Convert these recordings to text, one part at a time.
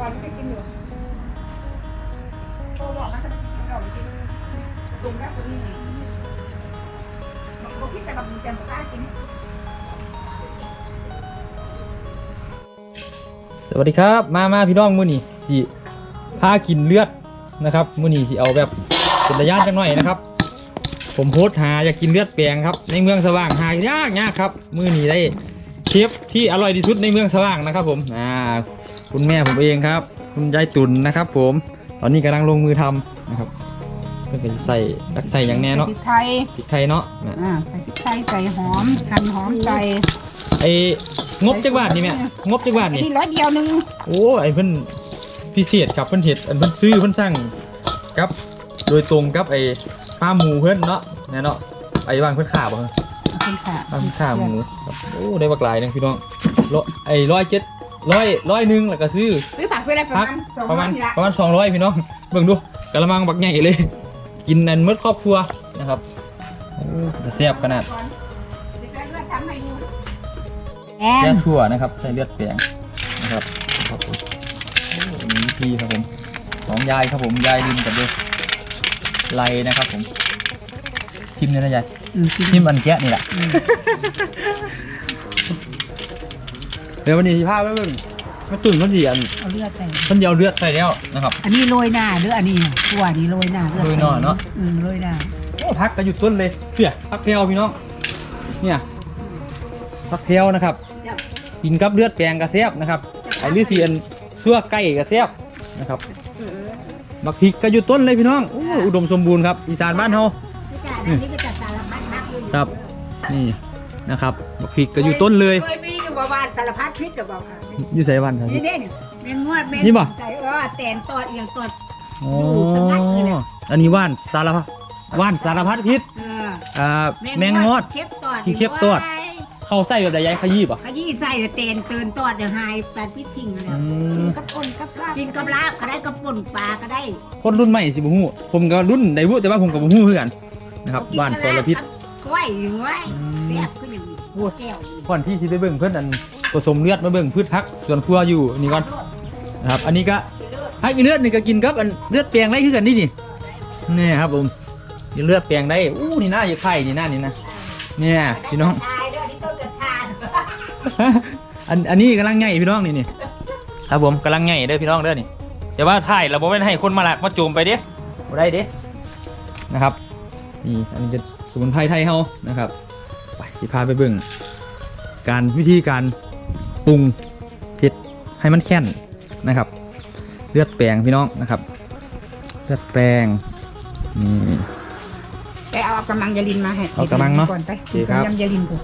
ก่อนไม่จะกินอยู่โตบอกมันจะเรากินตรงแล้วตรงนี้มันก็คิดแต่แบบมันจะกล้ากินสวัสดีครับ มามาพี่น้องมื้อนี้สิพากินเลือดนะครับมื้อนี้สิเอาแบบเป็นระยะจังหน่อยนะครับ ผมโพสต์หาอยากกินเลือดแปลงครับ ในเมืองสว่างหายากยากครับมื้อนี้ได้เชฟที่อร่อยที่สุดในเมืองสว่างนะครับ ผมอ่า คุณแม่ผมเองครับ คุณยายตุนนะครับ ผม ตอนนี้กำลังลงมือทำนะครับเพื่อจะใส่รักใส่อย่างแน่เนาะพริกไทยพริกไทยเนาะนะอ่าใส่พริกไทยใส่หอมหั่นหอมใส่ไอ้งบจักบาทนี่แม่งบจักบาทอันนี่นี้ร้อยเดียวหนึงโอ้ไอ้เพิ่นพิเศษครับเพิ่นเห็ดอันเพิ่นซื้อเพิ่นสั่งกับ โดยตรงกับไอ้ป้าหมูเพิ่นเนาะแน่เนาะไอ้วางเพิ่นขาบ่ฮะขอบคุณค่ะป้าเพิ่นขาหมูครับโอ้ได้บักหลายหนึงพี่น้องร้อยไอ้ร้อยเจ็ด ร้อยร้อยหนึ่งแล้วก็ซื้อซื้อผักซื้ออะไรประพัมากณสองประร้มาอณยนี่ละประมาณสองร้อยพี่น้องเบิ่งดูกะละมังบักใหญ่เลย กินนันหมืดครอบครัวนะครับโอ้แต่แซ่บขนาดก่อนเดี๋ยวเลือกทำให้ดูแอแย่นทั่วนะครับใส่เลือดแปลงนะครับครับผมโอ้มีพี่ครับผมสองยายครับผมยายดินกับเด็กไลนะครับผมชิมเนี่ยนะยายอืมกินชิมอันแกะนี่แหละเดี๋ยววันนี้ที่พาไปเบิ่งมาตุ่นมันดีอันเอาเลือดใส่ มันเดียวเลือดใส่แล้วนะครับ อันนี้โรยหน้าหรืออันนี้ตัวนี้โรยหน้าเลือดโรยหน้าเนอะ อืมโรยหน้าโอ้พักก็อยู่ต้นเลยเพี่ยพักเพลวพี่น้องเนี่ยพักเพลวนะครับกินกับเลือดแปลงกระเซียบนะครับไอ้ลือเสียนชั่วไก่กระเซียบนะครับบักพริกก็อยู่ต้นเลยพี่น้องโอ้อุดมสมบูรณ์ครับอีสานบ้านเฮาพี่จ่าอันนี้ก็จัดสารพัดพักอยู่ครับนี่นะครับบักพริกก็อยู่ต้นเลย เคยมีอยู่ประมาณสารพัดพริกกับบอกค่ะอยู่ใส่วันครับ นี่เนี่ยแมงงวดแมงนี่บ่ ใส่เออแตนตอดเอียงตอด อ๋ออยู่สงัดเลยแหละอันนี้ว่านสารพัดว่านสารพัดพิษเอออ่าแมงงอด เข็บตอดขี้เข็บตอด เข้าใส่แบบใดยายขยี้ป่ะ ขยี้ใส่เตนเตือนตอดเดี๋ยวหายแปดพิษทิ้งอะไรอืม กับปนกับลาบกินกับลาบก็ได้กับป่นปลาก็ได้คนรุ่นใหม่สิบ่ฮู้ผมก็รุ่นได้บุแต่ว่าผมก็บ่ฮู้คือกันนะครับว่านสารพิษ ก้อยอยู่ไว้อืมแซ่บขึ้นอย่างนี้โอ้ยแก้วนี่ก่อนที่สิไปเบิ่งเพิ่นอัน ผสมเลือดมาเบิ่งพืชพักส่วนครัวอยู่นี่ก่อนนะครับอันนี้ก็ให้เลือดนี่ก็กินกับอันเลือดแปลงได้คือกันนี่นี่นี่ครับผมเลือดแปลงได้อู้นี่น่าจะไข่นี่น่านี่นะเนี่ยพี่น้องอันอันนี้กำลังใหญ่พี่น้องนี่นี่ครับผมกำลังใหญ่เด้อพี่น้องเด้อนี่แต่ว่าถ่ายเราบ่แม่ให้คนมาลักมาโจมไปเด้บ่ได้เด้นะครับนี่อันนี้จะสมุนไพรไทยเฮานะครับไปสิพาไปเบิ่งการวิธีการ รุงเผ็ดให้มันแข็งนะครับ เลือดแปลงพี่น้องนะครับ เลือดแปลงนี่ ไปเอากำลังยาลินมาให้เอากำลังเนอะก่อนไปโอเคครับกำลังยาลินกู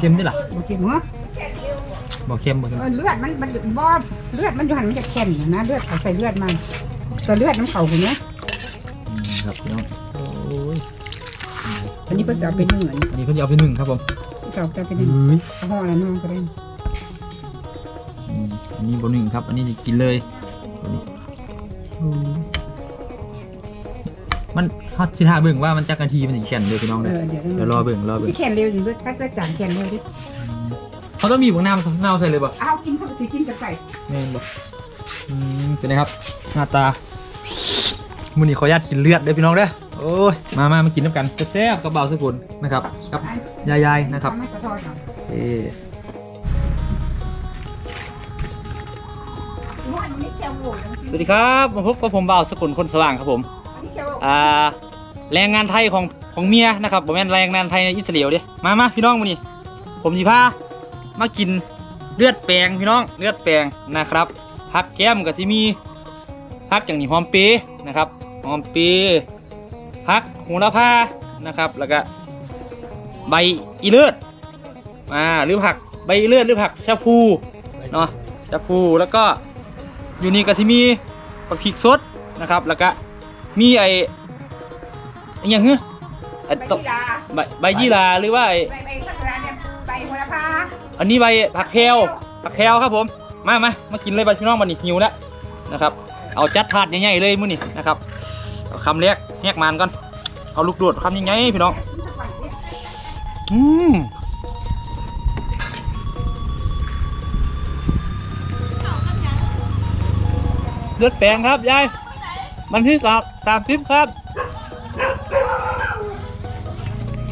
เค็มดิล่ะโอเคเนาะบ่เค็มบ่เค็มเออเลือดมันมันบ่เลือดมันอยู่หันมันจะแข็งอยู่นะเลือดเขาใส่เลือดมันแต่เลือดน้ำเขาเนี้ยนี่ครับพี่น้องโอ้ยอันนี้เพิ่งจะเอาไปนึ่งอันนี้อันนี้เขาจะเอาไปหนึ่งครับผม เขาจะเอาไปเฮ้นึ่งยเอาห่อแล้วน้องก็ได้ อืมอันนี้บนหนึ่งครับ อันนี้จะกินเลยตัวนี้อืมมันฮอตสิท่าเบิ่งว่ามันจักนาทีมันสิแข็งเลยพี่น้องเอเด้ออเดี๋ยวเดี๋ยวรอเบิ่งรอเบิ่งที่แข็งเร็วอยู่เลือดถ้าจะจางแข็งเร็วดิเขาต้องมีพวกน้ำน้ำใส่เลยบ่เอากินเขาไปสิกินกับไก่แม่นบ่อืมเป็นไงครับ หน้าตามื้อนี้ขออนุญาตกินเลือดเด้อพี่น้องเด้อโอ้ยมามามากินน้ำกันแซ่บๆกับเบาสกุลนะครับ กับยายๆนะครับเอามาขอโทษหน่อยเอ้ยโอ้ วตสวัสดีครับมาพบกับผมบ่าวสกุลคนสว่างครับผมอันนี้แค่โหวตอ่าแรงงานไทยของของเมียนะครับผมแม่นแรงงานไทยในอิสราเอลเด้มามาพี่น้องมานี่ผมสิพามากินเลือดแปลงพี่น้องเลือดแปลงนะครับพักแก้มกับซิมีพักอย่างนี้หอมเปรย์นะครับหอมเปรย์พักโหระพานะครับ แล้วก็ใบอีเลือดอ่าหรือผักใบอีเลือดหรือผักชะพูเนาะชะพูแล้วก็อยู่นี่ก็ซิมี ผักพริกสดนะครับ แล้วก็มีไออหย่างเงี้ยไอ้ใบตยี่ลาใบใบยี่หราหรือว่าไอ้ใบใบสักการเนี่ยใบโหระพาอันนี้ใบผักแพรวผักแพรวครับผม มามามากินเลยบัดพี่น้องบันนี้หิวแล้วนะครับ เอาจัดถาดใหญ่ๆเลยมื้อนี้นะครับเอาคำเล็กแยกมันก่อนเอาลูกโดดคำใหญ่ๆพี่น้อง อืม ลือดแปลงครับยายมันที่สามสามสิบครับ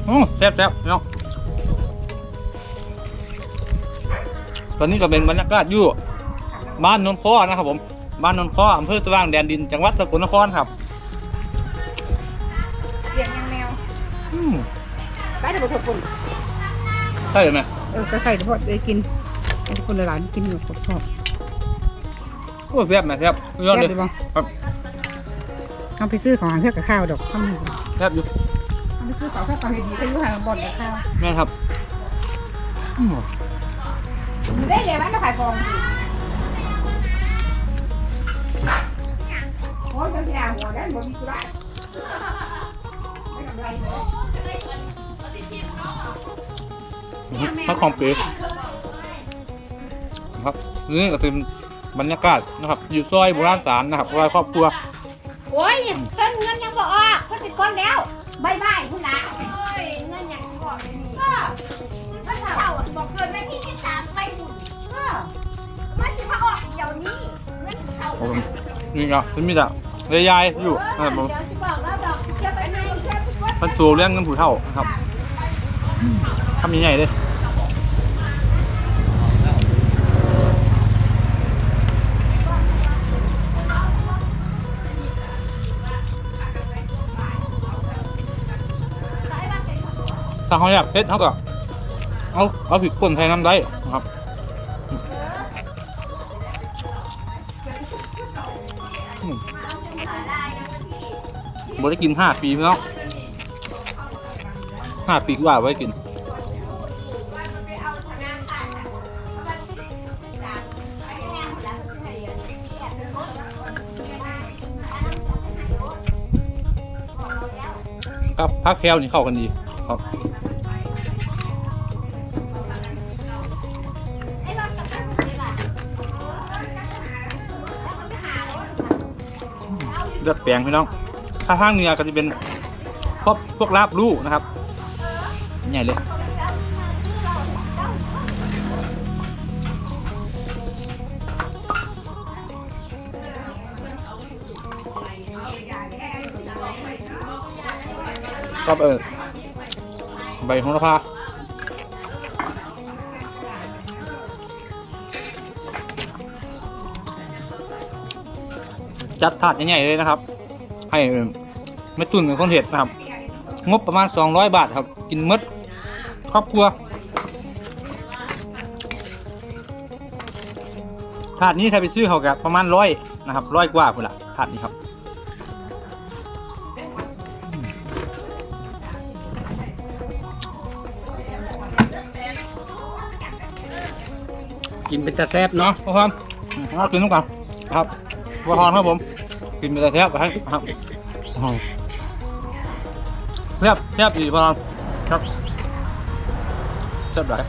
โอ้แซ่บแซ่บเนาะตอนนี้ก็เป็นบรรยากาศอยู่บ้านนนท์ข้อนะครับผมบ้านนนท์ข้ออำเภอสว่างแดนดินจังหวัดสกลนครครับเลี้ยงยังแมวอืมไปแต่บ่ทบปุ่นใช่ไหมเออก็ใส่เฉพาะได้กินให้ทุกคนหลายๆกินอยู่ครบชอบ โอ้แซ่บไหมแซ่บยอดเลยแซ่บบ่ ครับเอาไปซื้อของหางเทือกกับข้าวดอกข้าวหมูแซ่บอยู่เอาไปซื้อของข้าวปลาเห็ดดีไปอยู่หางบ่อนกับข้าวแม่นครับอืมได้เลยไหมมาขายฟองโอ้ยจะสิด่าหัวได้บ่มีกุหลาบไม่กำไรเลย พักของปีครับนี่ก็เป็น บรรยากาศนะครับ อยู่ซอยโบราณสารนะครับซอยครอบครัว โอ้ยต้นเงินยังบ่ออกเพิ่นสิก้อนแล้วบายบายคุณนะโอ้ยเงินยังบ่ไม่มีก็ถ้าเท่าบอกเกินไม่ที่ที่สามไปบุญก็มันสิมาออกเดี๋ยวนี้เงินเข้าครับผมนี่ก็เป็นมีแต่เลยยายอยู่นะครับผมเดี๋ยวสิบอกแล้วดอกจะไปไหนแค่สิบวันมันสูเรื่องเงินผู้เท่านะครับทำยังไงเลย ถ้าเขาอยากเพชรเขาก็เอาเอาผิดคนไทยน้ำได้นะครับอืมบได้กินห้าปีพี่น้องห้าปีกว่าไว้กินครับพักแคลนี่เข้ากันดีครับ ลือดแปลงพี่น้อง ถ้าทางเหนือก็จะเป็นพวกพวกลาบลู่นะครับใหญ่เลยครับเออใบโหระพา จัดถาดใหญ่ๆเลยนะครับ ให้ไม่ตุ่นเป็นคนเห็ดนะครับ งบประมาณ 200 บาทครับ กินมดครอบครัวถาดนี้ถ้าไปซื้อเขากับประมาณร้อยนะครับร้อยกว่าพุ่นละถาดนี้ครับกินเป็นตะแซบเนาะพ่อพรเอากินต้องกันครับ พ่อพรครับผม กินเป็นตะแซบไปครับอ๋อแซบแซบดีพ่อพรครับแซบหลาย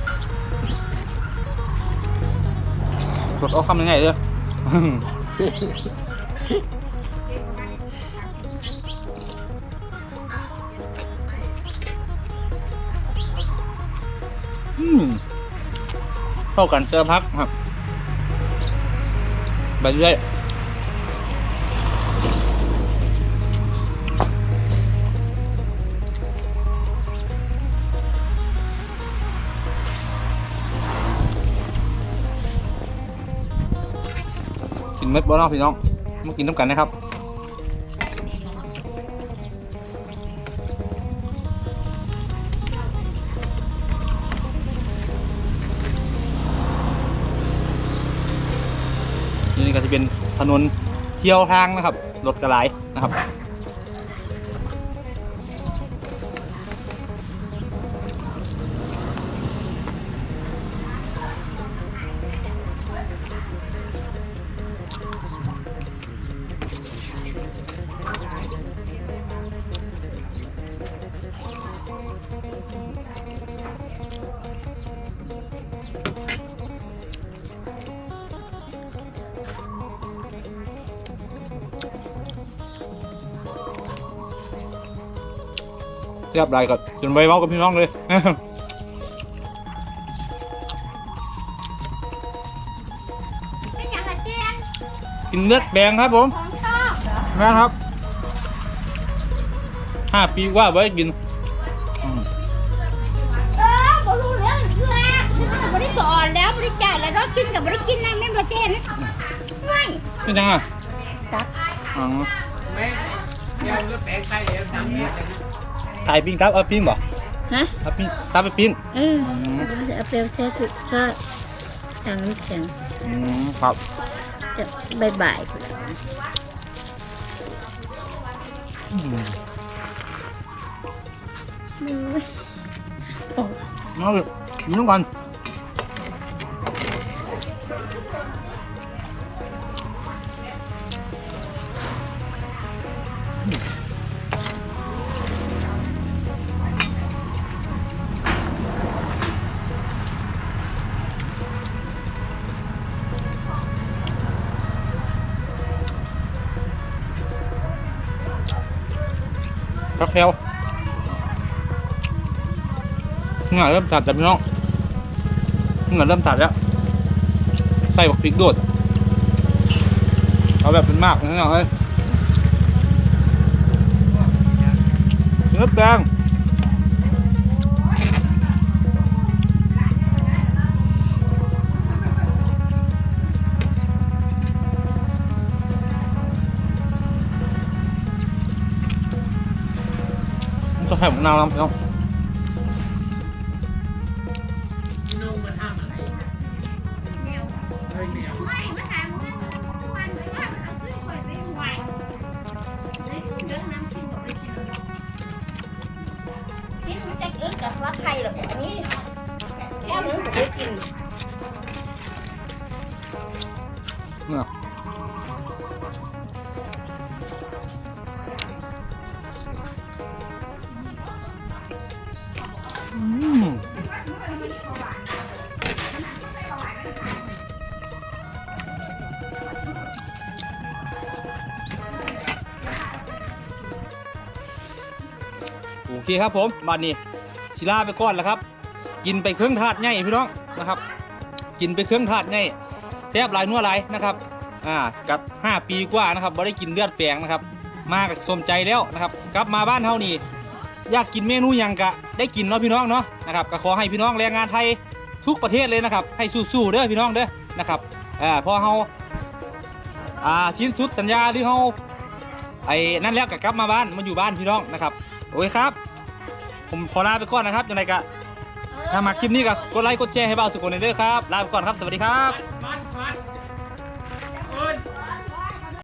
กดเอาคำยังไงเด้ออืมเข้ากันเจอพักครับ ไปเรื่อย เม็ดบอลน้องพี่น้องมากินน้ำกันนะครับนี่ก็จะเป็นถนนเที่ยวทางนะครับรถกระไหลนะครับ เรียบร้อยก็จนใบเมากับพี่น้องเลยเป็นอย่างไรเจียนกินเลือดแบงครับผมของชอบเหรอนะครับห้าปีกว่าไว้กินอืมเออบ่รู้เรื่องเพื่อนบ่ได้สอนแล้วบ่ได้จ่ายแล้วเนาะกินกับบ่ได้กินนั่งแม่นบ่เจนไม่เป็นยังไงตักอ๋อไม่เดี๋ยวรถแปลงไทยเดี๋ยวทำเนี่ย ตายปิ้งครับเอาปิ้งบ่ฮะเอาปิ้งตับไปปิ้งเออเอาเปรี้ยวแช่ถุกชอบทางน้ำแข็งอืมครับจะบ่ายๆพุ่นล่ะอืมโอ้ยเอาเลยกิน พักักแถวหงื่อเริ่มตัดแต่พี่น้องหงื่อเริ่มตัดแล้ว ใส่บักพริกโดด เอาแบบเป็นมากนะน้องเอ้ยเนื้อแดงมันจะใส่หมกนาะเอ้ยเนื้อข่อยไปหวยเลยเรื่อง บ่ได้กินเนี่ โอเคครับผมบัดนี้ศิล่าไปก่อนแล้วครับ กินไปเครื่องถาดใหญ่พี่น้องนะครับ กินไปเครื่องถาดใหญ่แซ่บหลายนัวหลายนะครับอ่ากับ 5 ปีกว่านะครับบ่ได้กินเลือดแปลงนะครับ มากับสมใจแล้วนะครับ กลับมาบ้านเฮานี่อยากกินเมนูยังกะได้กินเนาะพี่น้องเนาะนะครับก็ขอให้พี่น้องแรงงานไทยทุกประเทศเลยนะครับ ให้สู้ๆเด้อพี่น้องเด้อนะครับอ่าพอเฮาอ่าชิ้นสุดสัญญาหรือเฮาไอ้นั่นแล้วก็กลับมาบ้านมาอยู่บ้านพี่น้องนะครับ โอเคครับ ผมขอลาไปก่อนนะครับยังไงก็ถ้ามาคลิปนี้ก็กดไลค์กดแชร์ให้เบาสุกคนหน่อยเด้อครับ ลาไปก่อนครับ สวัสดีครับ